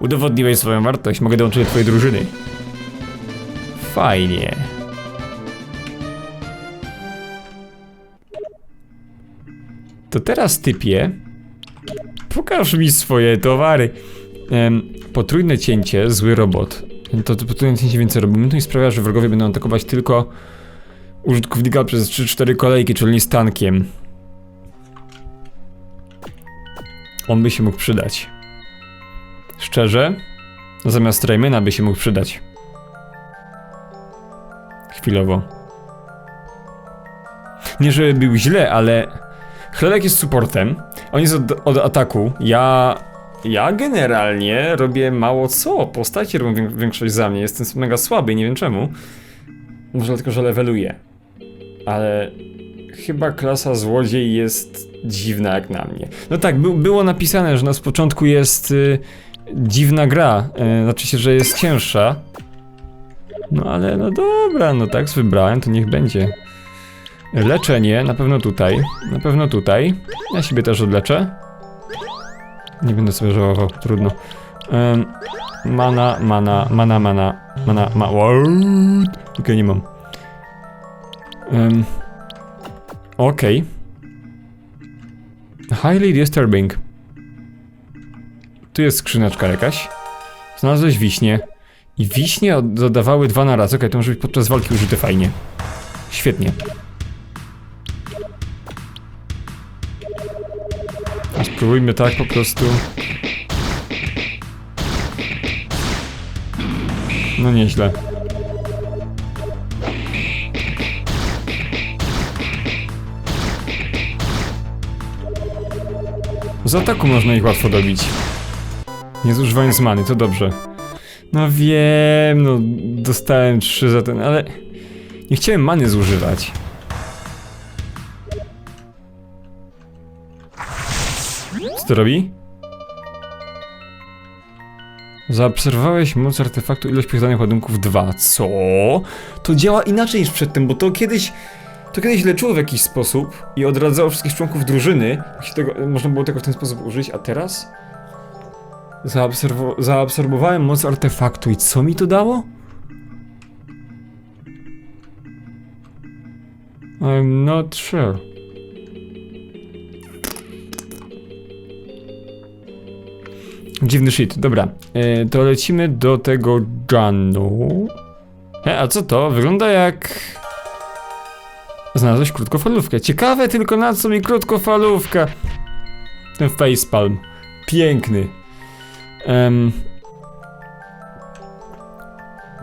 Udowodniłeś swoją wartość, mogę dołączyć do twojej drużyny. Fajnie. To teraz typie. Pokaż mi swoje towary. Em, potrójne cięcie, zły robot. To, to potrójne cięcie więcej robi. To sprawia, że wrogowie będą atakować tylko użytkownika przez 3-4 kolejki, czyli z tankiem. On by się mógł przydać. Szczerze, zamiast Raymana by się mógł przydać. Chwilowo. Nie, żeby był źle, ale Chlebek jest supportem. On jest od, od ataku. Ja. Ja generalnie robię mało co. Postacie robią wię- większość za mnie. Jestem mega słaby, nie wiem czemu. Może dlatego, że leveluję. Ale chyba klasa złodziej jest dziwna jak na mnie. No tak, by, było napisane, że na początku jest y, dziwna gra. Y, znaczy się, że jest cięższa. No ale no dobra, no tak wybrałem, to niech będzie. Leczenie, na pewno tutaj. Na pewno tutaj. Ja siebie też odleczę. Nie będę sobie żałował, trudno. Em, mana, mana, mana, mana, mana, ma. Okej, nie mam. Um, Okej. Highly disturbing. Tu jest skrzyneczka jakaś. Znalazłeś wiśnie. I wiśnie od- dodawały dwa na raz. Okej, to może być podczas walki użyte fajnie. Świetnie. Spróbujmy tak po prostu. No nieźle. Z ataku można ich łatwo dobić. Nie zużywając many, to dobrze. No wiem, no dostałem trzy za ten, ale nie chciałem many zużywać. Co to robi? Zaobserwowałeś moc artefaktu ilość posiadanych ładunków 2. Co? To działa inaczej niż przedtem, bo to kiedyś. To kiedyś leczyło w jakiś sposób i odradzało wszystkich członków drużyny. Tego, można było tego w ten sposób użyć, a teraz? Zaobserwo zaabsorbowałem moc artefaktu i co mi to dało? I'm not sure. Dziwny shit, dobra. E, to lecimy do tego Janu. E, a co to? Wygląda jak... Znalazłeś krótkofalówkę. Ciekawe tylko na co mi krótkofalówka. Ten facepalm. Piękny. Em,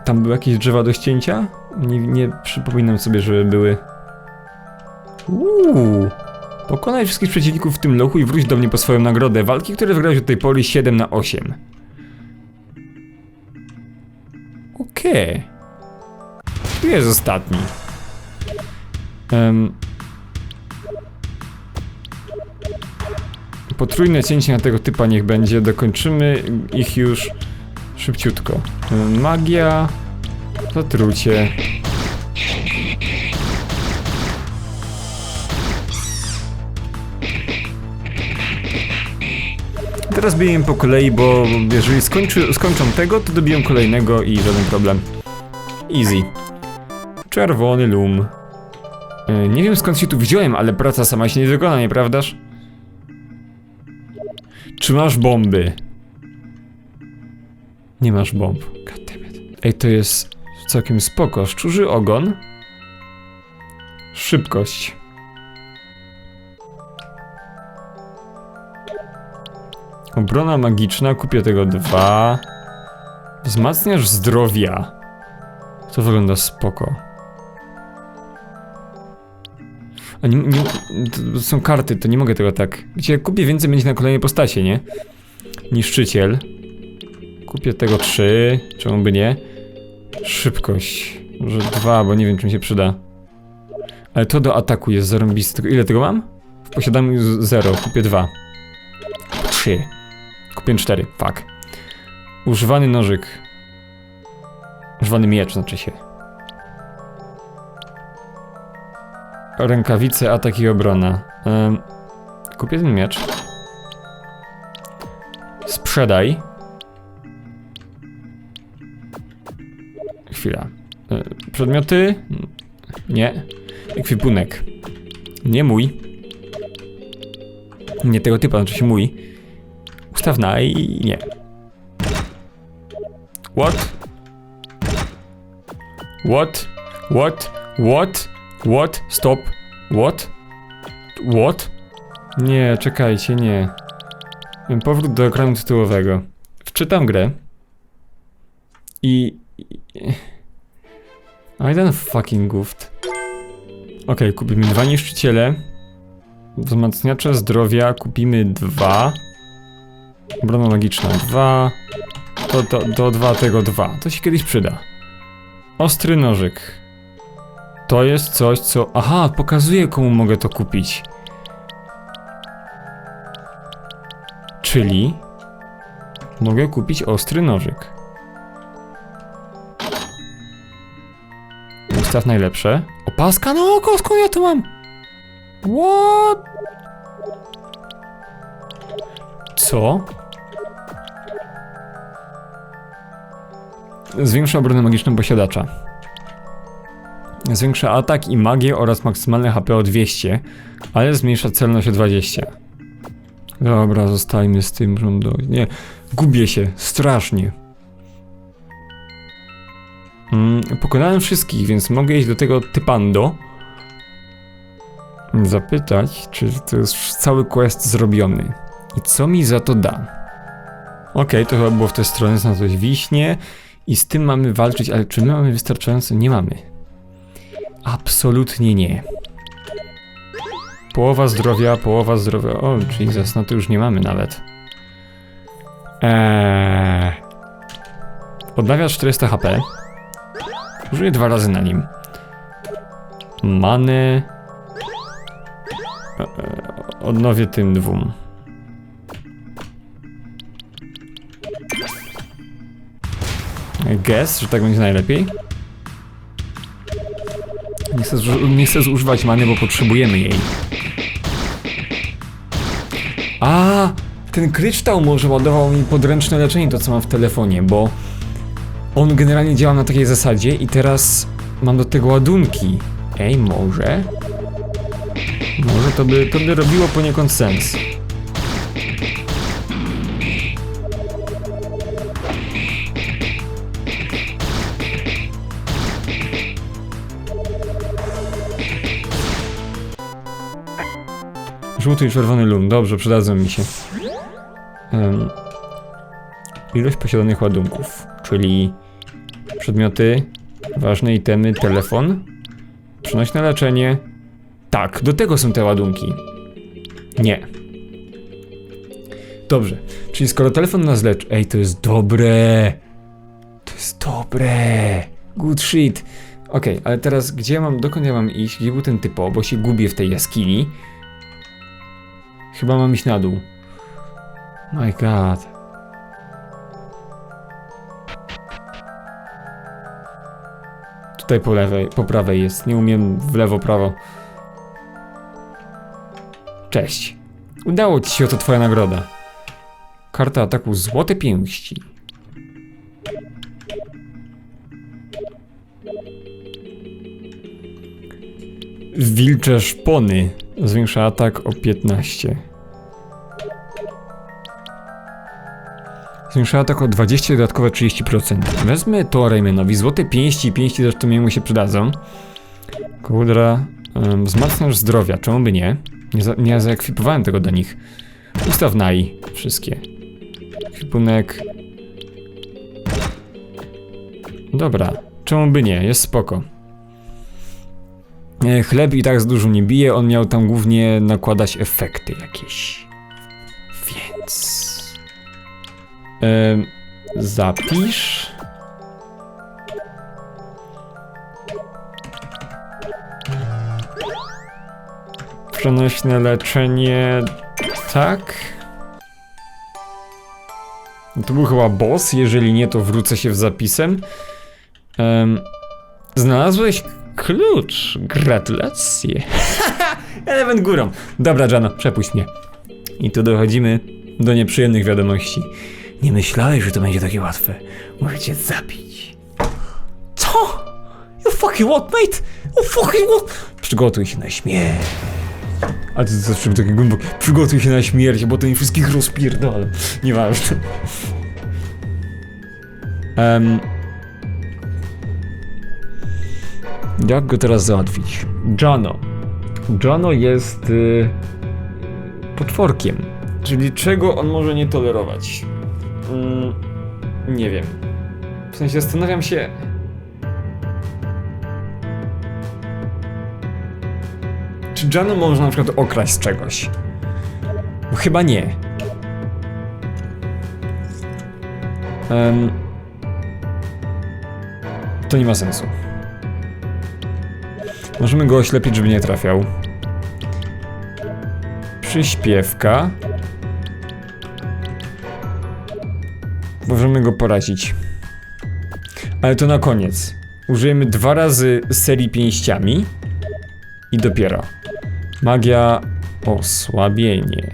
tam były jakieś drzewa do ścięcia? Nie, nie przypominam sobie, żeby były. Uuu. Pokonaj wszystkich przeciwników w tym lochu i wróć do mnie po swoją nagrodę. Walki, które wygrałeś do tej pory 7 na 8. Okej. Tu jest ostatni. Em. Potrójne cięcie na tego typa niech będzie. Dokończymy ich już szybciutko. Magia. Zatrucie. Teraz biję po kolei, bo jeżeli skończy, skończą tego, to dobiją kolejnego i żaden problem. Easy. Czerwony lum. E, nie wiem skąd się tu wziąłem, ale praca sama się nie wykona, nieprawdaż? Czy masz bomby? Nie masz bomb. Goddammit. Ej, to jest całkiem spoko. Szczurzy ogon. Szybkość. Obrona magiczna, kupię tego dwa. Wzmacniasz zdrowia. To wygląda spoko. A nie, nie, to są karty, to nie mogę tego tak. Wiecie, kupię więcej, będzie na kolejnej postacie, nie? Niszczyciel. Kupię tego trzy, czemu by nie? Szybkość. Może dwa, bo nie wiem, czy mi się przyda. Ale to do ataku jest zarąbiste. Ile tego mam? W posiadaniu z- zero. Kupię dwa. Trzy. Kupię cztery. Fuck. Używany nożyk. Używany miecz, znaczy się. Rękawice, atak i obrona. Kupię ten miecz. Sprzedaj. Chwila. E, przedmioty? Nie. Ekwipunek. Nie mój. Nie tego typa, znaczy się mój. Ustaw na i nie. What? What? What? What? What? Stop. What? What? Nie, czekajcie, nie. Powrót do ekranu tytułowego. Wczytam grę. I... i- ten fucking guft. Okej, kupimy dwa niszczyciele. Wzmacniacze zdrowia kupimy dwa. Obrona magiczna dwa. To, to, to dwa tego dwa. To się kiedyś przyda. Ostry nożyk. To jest coś, co... Aha, pokazuje komu mogę to kupić. Czyli... Mogę kupić ostry nożyk. Ustaw najlepsze. Opaska na oko, skąd ja to mam? What? Co? Zwiększa obronę magiczną posiadacza. Zwiększa atak i magię oraz maksymalne HP o 200, ale zmniejsza celność o 20. Dobra, zostajmy z tym rządowi. Nie, gubię się, strasznie. Mm, pokonałem wszystkich, więc mogę iść do tego typando. Zapytać, czy to jest cały quest zrobiony. I co mi za to da? Okej, to chyba było w tę stronę, znalazłeś wiśnie. I z tym mamy walczyć, ale czy my mamy wystarczająco? Nie mamy. Absolutnie nie. Połowa zdrowia, połowa zdrowia. O, Jesus, no to już nie mamy nawet. Eee. Odnawiasz 400 HP. Użyję dwa razy na nim. Many. Eee, odnowię tym dwóm. Guess, że tak będzie najlepiej. Nie chcę, nie chcę zużywać many, bo potrzebujemy jej. A, ten kryształ może ładował mi podręczne leczenie, to co mam w telefonie, bo on generalnie działa na takiej zasadzie i teraz mam do tego ładunki. Ej, może? Może to by, to by robiło poniekąd sens. Żółty i czerwony lum, dobrze, przydadzą mi się. Em, ilość posiadanych ładunków, czyli przedmioty, ważne itemy, telefon, przenośne leczenie. Tak, do tego są te ładunki. Nie. Dobrze, czyli skoro telefon nas leczy... Ej, to jest dobre! To jest dobre! Good shit! Okej, ale teraz gdzie ja mam, dokąd ja mam iść? Gdzie był ten typo? Bo się gubię w tej jaskini. Chyba mam iść na dół. My god. Tutaj po lewej, po prawej jest. Nie umiem w lewo, prawo. Cześć. Udało ci się, oto twoja nagroda. Karta ataku Złote Pięści. Wilcze szpony. Zwiększa atak o 15. Zwiększa atak o 20 dodatkowe 30%. Wezmę to Raymanowi. Złote pięści i pięści zresztą mu się przydadzą. Kudra. Um, wzmacniasz zdrowia. Czemu by nie? Nie, za, nie zaekwipowałem tego do nich. Ustaw nai. Wszystkie. Ekwipunek. Dobra. Czemu by nie? Jest spoko. E, Chleb i tak z dużo nie bije, on miał tam głównie nakładać efekty jakieś. Zapisz... Przenośne leczenie... Tak? To był chyba boss, jeżeli nie to wrócę się w zapisem. Em, znalazłeś klucz. Gratulacje. Element górą. Dobra, Jano, przepuść mnie. I tu dochodzimy do nieprzyjemnych wiadomości. Nie myślałeś, że to będzie takie łatwe. Muszę cię zabić. Co? You fucking what, mate? You fucking what? Przygotuj się na śmierć. A ty zawsze takie głęboko. Przygotuj się na śmierć, bo to nie wszystkich rozpierdolę. Nieważne. Um, jak go teraz załatwić? Jano. Jano jest y, potworkiem. Czyli czego on może nie tolerować? Mm, nie wiem. W sensie zastanawiam się. Czy Jano można na przykład okraść z czegoś? Bo chyba nie. Em, to nie ma sensu. Możemy go oślepić, żeby nie trafiał. Przyśpiewka. Możemy go porazić. Ale to na koniec. Użyjemy dwa razy serii pięściami. I dopiero. Magia osłabienie.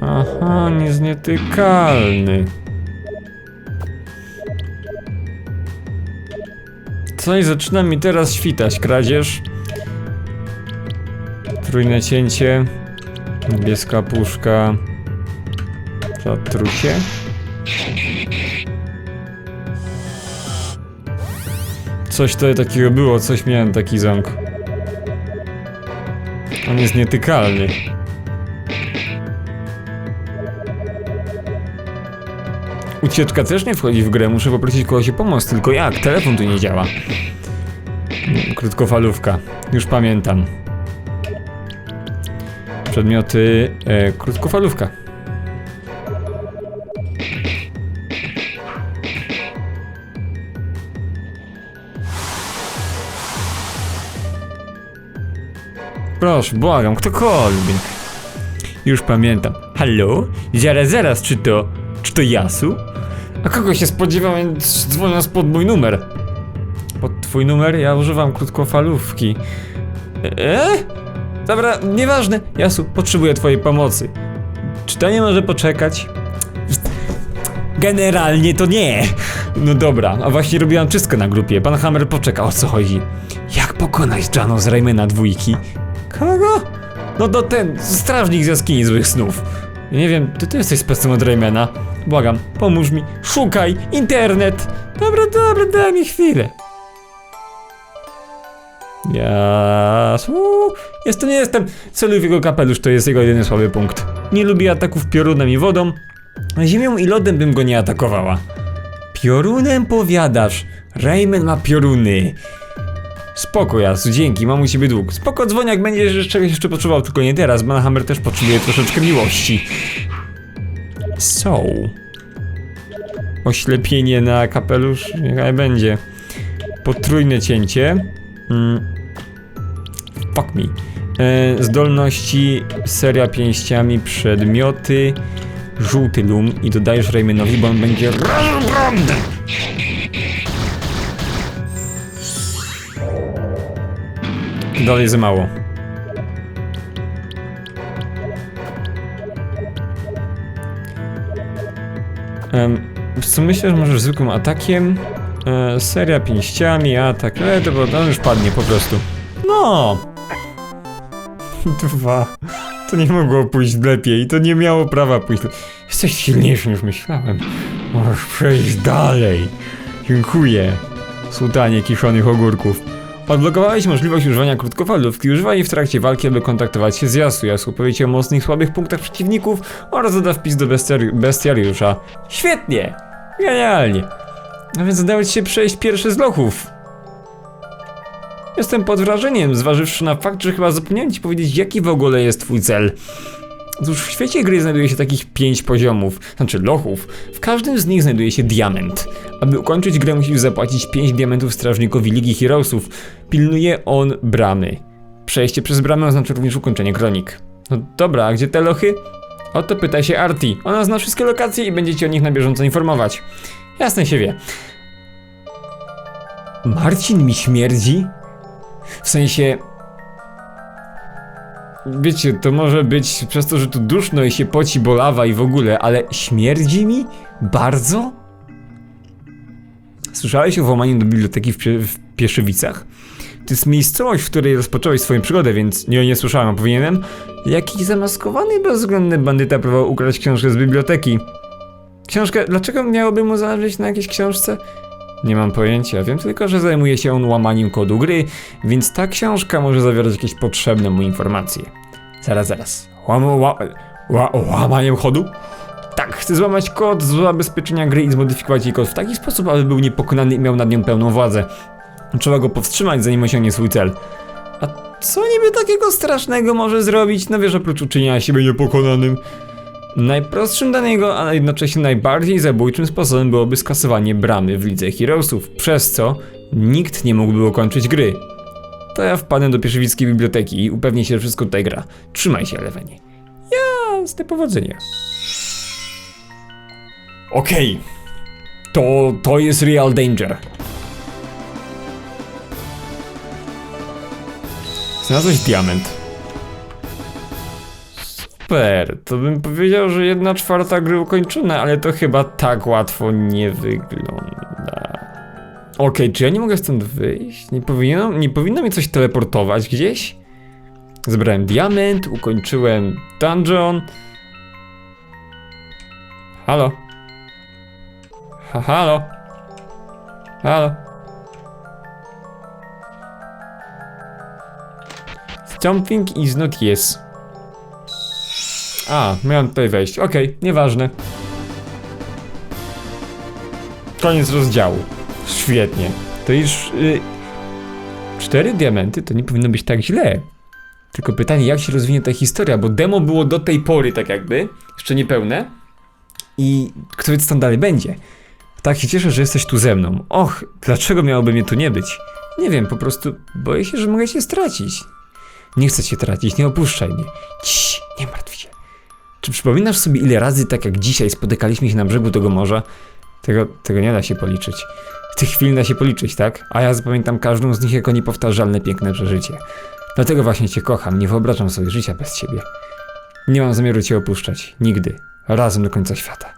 Aha, nie jest nietykalny. Coś zaczyna mi teraz świtać, kradzież. Trójne cięcie. Niebieska puszka. Zatrucie. Coś to takiego było, coś miałem taki ząg. On jest nietykalny. Ucieczka też nie wchodzi w grę, muszę poprosić kogoś o pomoc, tylko jak? Telefon tu nie działa. Krótkofalówka, już pamiętam. Przedmioty, e, krótkofalówka. Proszę, błagam, ktokolwiek. Już pamiętam. Halo? Zaraz, zaraz, czy to... czy to Jasu? A kogo się spodziewałem, dzwoniąc pod mój numer? Pod twój numer? Ja używam krótkofalówki. E? Dobra, nieważne. Jasu, potrzebuję twojej pomocy. Czy to nie może poczekać? Generalnie to nie. No dobra, a właśnie robiłam czystkę na grupie. Pan Hammer poczekał, o co chodzi. Jak pokonać Jano z Raymana dwójki? Kogo? No to ten, strażnik z jaskini złych snów. Nie wiem, ty, ty jesteś specem od Raymana. Błagam, pomóż mi. Szukaj, internet. Dobra, dobra, daj mi chwilę. Jasu. Jest to nie jestem. Celuj w jego kapelusz, to jest jego jedyny słaby punkt. Nie lubi ataków piorunem i wodą. Ziemią i lodem bym go nie atakowała. Piorunem powiadasz. Rayman ma pioruny. Spoko, Jasu, dzięki, mam u ciebie dług. Spoko, dzwoń jak będziesz że czegoś jeszcze potrzebował, tylko nie teraz. Banhammer też potrzebuje troszeczkę miłości. So. Oślepienie na kapelusz? Niechaj będzie. Potrójne cięcie. Mm. Fuck me. E, zdolności, seria pięściami, przedmioty, żółty lum i dodajesz Raymanowi, bo on będzie. Dalej za mało. Co myślę, że możesz zwykłym atakiem, e, seria pięściami, atak, e, to, on już padnie po prostu. No! Dwa. To nie mogło pójść lepiej, to nie miało prawa pójść. Jesteś silniejszy niż myślałem. Możesz przejść dalej. Dziękuję. Sułtanie kiszonych ogórków. Odblokowałeś możliwość używania krótkofalówki. Używaj jej w trakcie walki, aby kontaktować się z Jasu. Jasu powie ci o mocnych, słabych punktach przeciwników oraz doda wpis do bestiari bestiariusza. Świetnie! Genialnie! A więc udało ci się przejść pierwszy z lochów. Jestem pod wrażeniem, zważywszy na fakt, że chyba zapomniałem ci powiedzieć, jaki w ogóle jest twój cel. Otóż w świecie gry znajduje się takich pięć poziomów, znaczy lochów. W każdym z nich znajduje się diament. Aby ukończyć grę musisz zapłacić 5 diamentów strażnikowi Ligi Heroesów. Pilnuje on bramy. Przejście przez bramę oznacza również ukończenie kronik. No dobra, a gdzie te lochy? O to pyta się Arti. Ona zna wszystkie lokacje i będzie ci o nich na bieżąco informować. Jasne się wie. Marcin mi śmierdzi? W sensie... wiecie, to może być przez to, że tu duszno i się poci, bolawa i w ogóle, ale śmierdzi mi? Bardzo? Słyszałeś o włamaniu do biblioteki w, Pie- w Pieszywicach? To jest miejscowość, w której rozpocząłeś swoją przygodę, więc nie, nie słyszałem, a powinienem? Jakiś zamaskowany, bezwzględny bandyta próbował ukraść książkę z biblioteki. Książkę? Dlaczego miałoby mu zależeć na jakiejś książce? Nie mam pojęcia, wiem tylko, że zajmuje się on łamaniem kodu gry, więc ta książka może zawierać jakieś potrzebne mu informacje. Zaraz, zaraz. Łam, ła, ła, łamaniem kodu? Tak, chcę złamać kod z zabezpieczenia gry i zmodyfikować jej kod w taki sposób, aby był niepokonany i miał nad nią pełną władzę. Trzeba go powstrzymać, zanim osiągnie swój cel. A co niby takiego strasznego może zrobić? No wiesz, oprócz uczynienia siebie niepokonanym. Najprostszym dla niego, a jednocześnie najbardziej zabójczym sposobem byłoby skasowanie bramy w Lidze Heroesów, przez co nikt nie mógłby ukończyć gry. To ja wpadnę do pieszywickiej biblioteki i upewnię się, że wszystko tutaj gra. Trzymaj się, Elevenie. Jasne, powodzenia. Okej. To, to jest real danger. Znalazłeś diament. Super, to bym powiedział, że jedna czwarta gry ukończona, ale to chyba tak łatwo nie wygląda. Okej, czy ja nie mogę stąd wyjść? Nie powinno, nie powinno mnie coś teleportować gdzieś? Zebrałem diament, ukończyłem dungeon. Halo? Ha, halo? Halo? Something is not yes. A, miałem tutaj wejść. Okej, nieważne. Koniec rozdziału. Świetnie. To już. Y, cztery diamenty to nie powinno być tak źle. Tylko pytanie, jak się rozwinie ta historia, bo demo było do tej pory tak jakby, jeszcze niepełne. I kto wie co tam dalej będzie. Tak się cieszę, że jesteś tu ze mną. Och, dlaczego miałoby mnie tu nie być? Nie wiem, po prostu boję się, że mogę cię stracić. Nie chcę cię tracić, nie opuszczaj mnie. Ciii, nie martw. Czy przypominasz sobie, ile razy, tak jak dzisiaj, spotykaliśmy się na brzegu tego morza? Tego, tego nie da się policzyć. Tych chwil da się policzyć, tak? A ja zapamiętam każdą z nich jako niepowtarzalne, piękne przeżycie. Dlatego właśnie cię kocham, nie wyobrażam sobie życia bez ciebie. Nie mam zamiaru cię opuszczać. Nigdy. Razem do końca świata.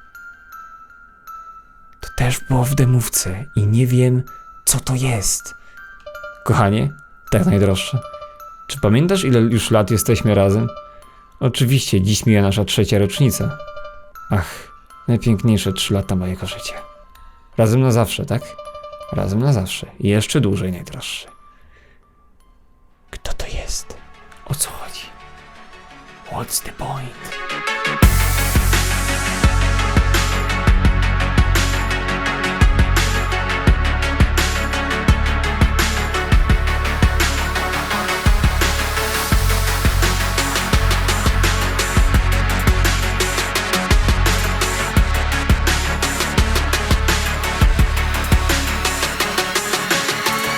To też było w demówce i nie wiem, co to jest. Kochanie, tak najdroższe. Czy pamiętasz, ile już lat jesteśmy razem? Oczywiście, dziś mija nasza trzecia rocznica. Ach, najpiękniejsze trzy lata mojego życia. Razem na zawsze, tak? Razem na zawsze. I jeszcze dłużej, najdroższy. Kto to jest? O co chodzi? What's the point?